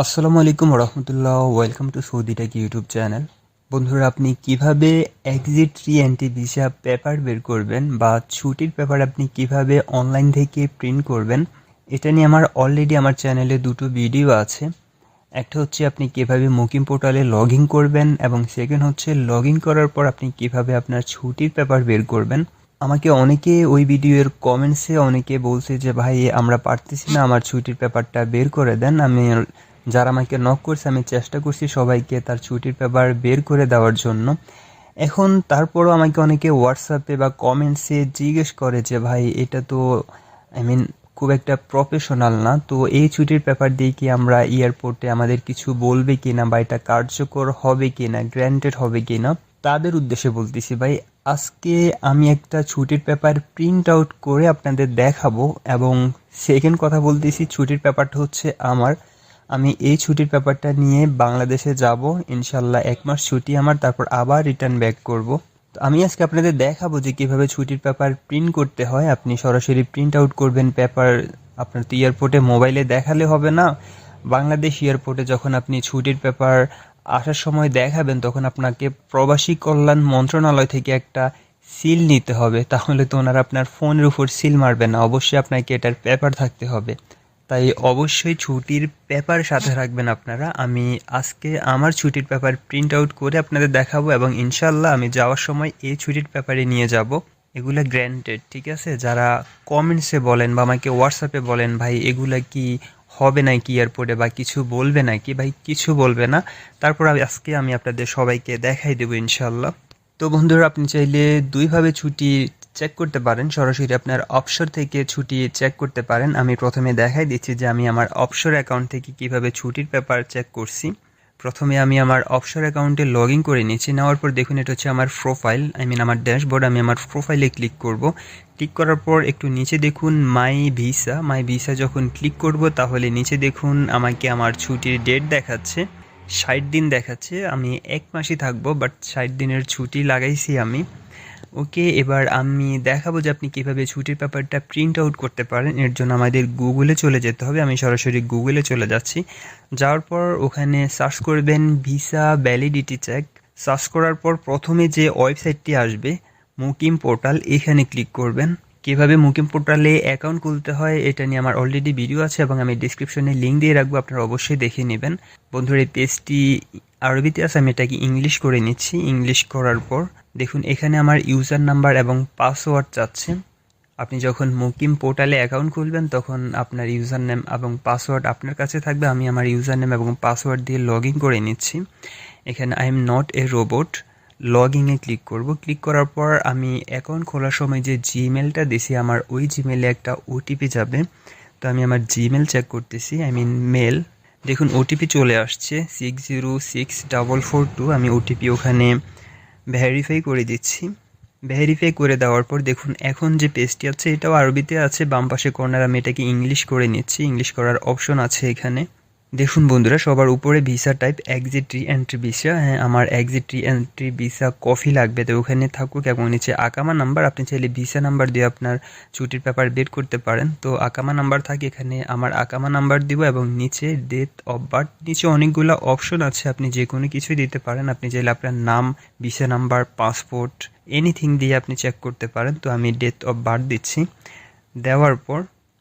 আসসালামু আলাইকুম রহমতুল্লাহ welcome to Saudi tech YouTube channel. বন্ধুরা, আপনি কীভাবে এক্সিট রি অ্যান্টি ভিসা পেপার বের করবেন বা ছুটির পেপার আপনি কীভাবে অনলাইন থেকে প্রিন্ট করবেন, এটা নিয়ে আমার অলরেডি আমার চ্যানেলে দুটো ভিডিও আছে। একটা হচ্ছে আপনি কীভাবে মুকিম পোর্টালে লগ ইন করবেন এবং সেকেন্ড হচ্ছে লগ ইন করার পর আপনি কীভাবে আপনার ছুটির পেপার বের করবেন। আমাকে অনেকে ওই ভিডিওর কমেন্টসে অনেকে বলছে যে, ভাই, আমরা পারতেছি না, আমার ছুটির পেপারটা বের করে দেন, আমি যারা আমাকে নক করছে, আমি চেষ্টা করছি সবাইকে তার ছুটির পেপার বের করে দেওয়ার জন্য। এখন তারপরও আমাকে অনেকে হোয়াটসঅ্যাপে বা কমেন্টসে জিজ্ঞেস করে যে, ভাই, এটা তো আই মিন খুব একটা প্রফেশনাল না। তো এই ছুটির পেপার দিয়ে কি আমরা এয়ারপোর্টে আমাদের কিছু বলবে কি না বা এটা কার্যকর হবে কি না গ্র্যান্টেড হবে কি না তাদের উদ্দেশ্যে বলতেছি, ভাই, আজকে আমি একটা ছুটির পেপার প্রিন্ট আউট করে আপনাদের দেখাবো এবং সেকেন্ড কথা বলতেছি, ছুটির পেপারটা হচ্ছে আমার আমি এই ছুটির পেপারটা নিয়ে বাংলাদেশে যাব। ইনশাল্লাহ এক মাস ছুটি আমার, তারপর আবার রিটার্ন ব্যাক করব। তো আমি আজকে আপনাদের দেখাবো যে কীভাবে ছুটির পেপার প্রিন্ট করতে হয়। আপনি সরাসরি প্রিন্ট আউট করবেন পেপার আপনার তো এয়ারপোর্টে মোবাইলে দেখালে হবে না। বাংলাদেশ এয়ারপোর্টে যখন আপনি ছুটির পেপার আসার সময় দেখাবেন, তখন আপনাকে প্রবাসী কল্যাণ মন্ত্রণালয় থেকে একটা সিল নিতে হবে। তাহলে তো ওনারা আপনার ফোনের উপর সিল মারবে না। অবশ্যই আপনাকে এটার পেপার থাকতে হবে। তাই অবশ্যই ছুটির পেপার সাথে রাখবেন আপনারা। আমি আজকে আমার ছুটির পেপার প্রিন্ট আউট করে আপনাদের দেখাবো এবং ইনশাল্লাহ আমি যাওয়ার সময় এই ছুটির পেপারে নিয়ে যাব। এগুলো গ্র্যান্টেড ঠিক আছে? যারা কমেন্টসে বলেন বা আমাকে হোয়াটসঅ্যাপে বলেন, ভাই, এগুলা কি হবে নাকি এয়ারপোর্টে বা কিছু বলবে নাকি? ভাই, কিছু বলবে না। তারপর আজকে আমি আপনাদের সবাইকে দেখাই দেবো ইনশাল্লাহ তো বন্ধুরা, আপনি চাইলে দুইভাবে ছুটি চেক করতে পারেন। সরাসরি আপনার অপসর থেকে ছুটি চেক করতে পারেন। আমি প্রথমে দেখাই দিচ্ছি যে আমি আমার অপসর অ্যাকাউন্ট থেকে কীভাবে ছুটির পেপার চেক করছি। প্রথমে আমি আমার অপসর অ্যাকাউন্টে লগ ইন করে নিচ্ছি। নেওয়ার পর দেখুন এটা হচ্ছে আমার প্রোফাইল আই মিন আমার ড্যাশবোর্ড আমি আমার প্রোফাইলে ক্লিক করব। ক্লিক করার পর একটু নিচে দেখুন মাই ভিসা মাই ভিসা যখন ক্লিক করব তাহলে নিচে দেখুন আমাকে আমার ছুটির ডেট দেখাচ্ছে। ষাট দিন দেখাচ্ছে। আমি এক মাসই থাকব বাট ষাট দিনের ছুটি লাগাইছি আমি। ওকে, এবার আমি দেখাবো যে আপনি কীভাবে ছুটির পেপারটা প্রিন্ট আউট করতে পারেন। এর জন্য আমাদের গুগলে চলে যেতে হবে। আমি সরাসরি গুগলে চলে যাচ্ছি। যাওয়ার পর ওখানে সার্চ করবেন ভিসা ভ্যালিডিটি চেক সার্চ করার পর প্রথমে যে ওয়েবসাইটটি আসবে মুকিম পোর্টাল এখানে ক্লিক করবেন। কীভাবে মুকিম পোর্টালে অ্যাকাউন্ট খুলতে হয় এটা নিয়ে আমার অলরেডি ভিডিও আছে এবং আমি ডিসক্রিপশনে লিঙ্ক দিয়ে রাখব, আপনারা অবশ্যই দেখে নেবেন। বন্ধুর, এই পেজটি আরবিতে আছে, আমি এটাকে ইংলিশ করে নিচ্ছি। ইংলিশ করার পর, দেখুন, এখানে আমার ইউজার নাম্বার এবং পাসওয়ার্ড চাচ্ছে। আপনি যখন মুকিম পোর্টালে অ্যাকাউন্ট খুলবেন, তখন আপনার ইউজার নেম এবং পাসওয়ার্ড আপনার কাছে থাকবে। আমি আমার ইউজার নেম এবং পাসওয়ার্ড দিয়ে লগ ইন করে নিচ্ছি। এখানে I am not a robot log ইনে ক্লিক করব। ক্লিক করার পর আমি অ্যাকাউন্ট খোলার সময় যে জিমেলটা দিছি, আমার ওই জিমেলে একটা ওটিপি যাবে। তো আমি আমার জিমেল চেক করতেছি আই মিন মেল দেখুন ওটিপি চলে আসছে six zero six double four two আমি ওটিপি ওখানে ভ্যারিফাই করে দিচ্ছি। ভ্যারিফাই করে দেওয়ার পর দেখুন, এখন যে পেজটি আছে, এটাও আরবিতে আছে, বাম পাশে কর্নার আমি এটাকে ইংলিশ করে নিচ্ছি। ইংলিশ করার অপশন আছে এখানে। দেখুন বন্ধুরা, সবার উপরে visa type exit reentry visa হ্যাঁ আমার এক্সিট রি এন্ট্রি ভিসা কফি লাগবে। তো ওখানে থাকুক এবং নিচে আকামা নাম্বার আপনি চাইলে ভিসা নাম্বার দিয়ে আপনার ছুটির পেপার বের করতে পারেন। তো আকামা নাম্বার থাকে এখানে, আমার আকামা নাম্বার দিব এবং নিচে ডেট অফ বার্থ নিচে অনেকগুলো অপশন আছে, আপনি যে কোনো কিছুই দিতে পারেন। আপনি চাইলে আপনার নাম ভিসা নাম্বার পাসপোর্ট এনিথিং দিয়ে আপনি চেক করতে পারেন। তো আমি ডেট অফ বার্থ দিচ্ছি। দেওয়ার পর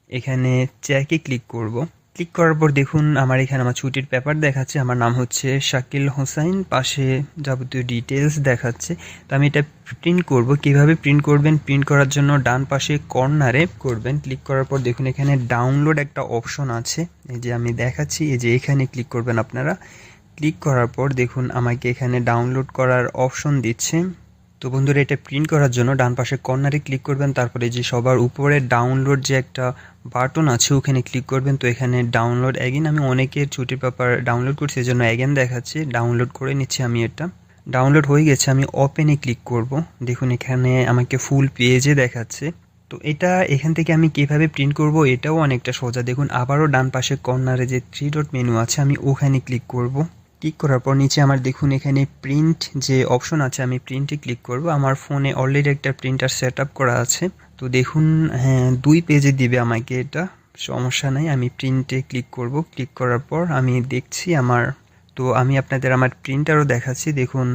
এখানে চেকে ক্লিক করব। ক্লিক করার পর দেখুন আমার এখানে আমার ছুটির পেপার দেখাচ্ছে। আমার নাম হচ্ছে শাকিল হোসাইন। পাশে যাবতীয় ডিটেলস দেখাচ্ছে। তো আমি এটা প্রিন্ট করব। কীভাবে প্রিন্ট করবেন? প্রিন্ট করার জন্য ডান পাশে কর্নারে করবেন। ক্লিক করার পর দেখুন এখানে ডাউনলোড একটা অপশন আছে। এই যে আমি দেখাচ্ছি। এই যে এখানে ক্লিক করবেন আপনারা। ক্লিক করার পর দেখুন আমাকে এখানে ডাউনলোড করার অপশন দিচ্ছে। তো বন্ধুরা, এটা প্রিন্ট করার জন্য ডান পাশে কর্নারে ক্লিক করবেন, তারপরে যে সবার উপরে ডাউনলোড যে একটা বাটন আছে, ওখানে ক্লিক করবেন। তো এখানে ডাউনলোড অ্যাগেন আমি অনেকের ছুটির পেপার ডাউনলোড করছি জন্য অ্যাগেন দেখাচ্ছি। ডাউনলোড করে নিচ্ছি আমি এটা। ডাউনলোড হয়ে গেছে, আমি ওপেনে ক্লিক করব। দেখুন, এখানে আমাকে ফুল পেজে দেখাচ্ছে। তো এটা এখান থেকে আমি কীভাবে প্রিন্ট করব, এটাও অনেকটা সোজা। দেখুন, আবারও ডান পাশে কর্নারে যে থ্রি ডট মেনু আছে, আমি ওখানে ক্লিক করব। ক্লিক করার পর নিচে আমার দেখুন এখানে প্রিন্ট যে অপশন আছে, আমি প্রিন্টে ক্লিক করব। আমার ফোনে অলরেডি একটা প্রিন্টার সেট করা আছে। তো দেখুন হ্যাঁ দুই পেজে দিবে আমাকে এটা। সমস্যা নাই, আমি প্রিন্টে ক্লিক করব। ক্লিক করার পর আমি দেখছি আমার, তো আমি আপনাদের আমার প্রিন্টারও দেখাচ্ছি। দেখুন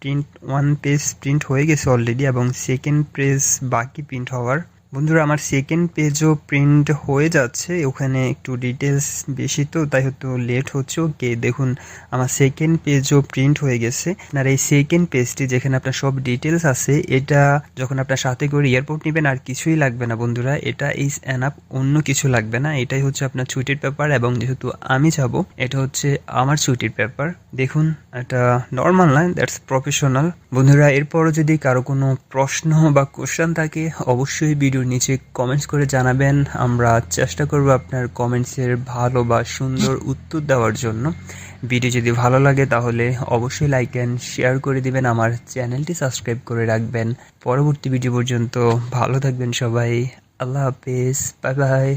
প্রিন্ট ওয়ান পেজ প্রিন্ট হয়ে গেছে অলরেডি এবং সেকেন্ড পেজ বাকি প্রিন্ট হওয়ার। বন্ধুরা, আমার সেকেন্ড পেজও প্রিন্ট হয়ে যাচ্ছে, ওখানে একটু ডিটেলস বেশি তো, তাই হয়তো লেট হচ্ছে। ওকে দেখুন, আমার সেকেন্ড পেজও প্রিন্ট হয়ে গেছে। আর এই সেকেন্ড পেজটি যেখানে আপনার সব ডিটেলস আছে, এটা যখন আপনার সাথে করে এয়ারপোর্ট নেবেন, আর কিছুই লাগবে না বন্ধুরা, এটা ইজ অ্যানাপ অন্য কিছু লাগবে না। এটাই হচ্ছে আপনার ছুটির পেপার এবং যেহেতু আমি যাব, এটা হচ্ছে আমার ছুটির পেপার দেখুন, এটা নর্মাল না দ্যাটস প্রফেশনাল বন্ধুরা, এরপরও যদি কারও কোনো প্রশ্ন বা কোশ্চেন থাকে, অবশ্যই ভিডিওর নিচে কমেন্টস করে জানাবেন। আমরা চেষ্টা করব আপনার কমেন্টসের ভালো বা সুন্দর উত্তর দেওয়ার জন্য। ভিডিও যদি ভালো লাগে তাহলে অবশ্যই লাইক অ্যান্ড শেয়ার করে দিবেন। আমার চ্যানেলটি সাবস্ক্রাইব করে রাখবেন। পরবর্তী ভিডিও পর্যন্ত ভালো থাকবেন সবাই। আল্লাহ হাফেজ। Bye bye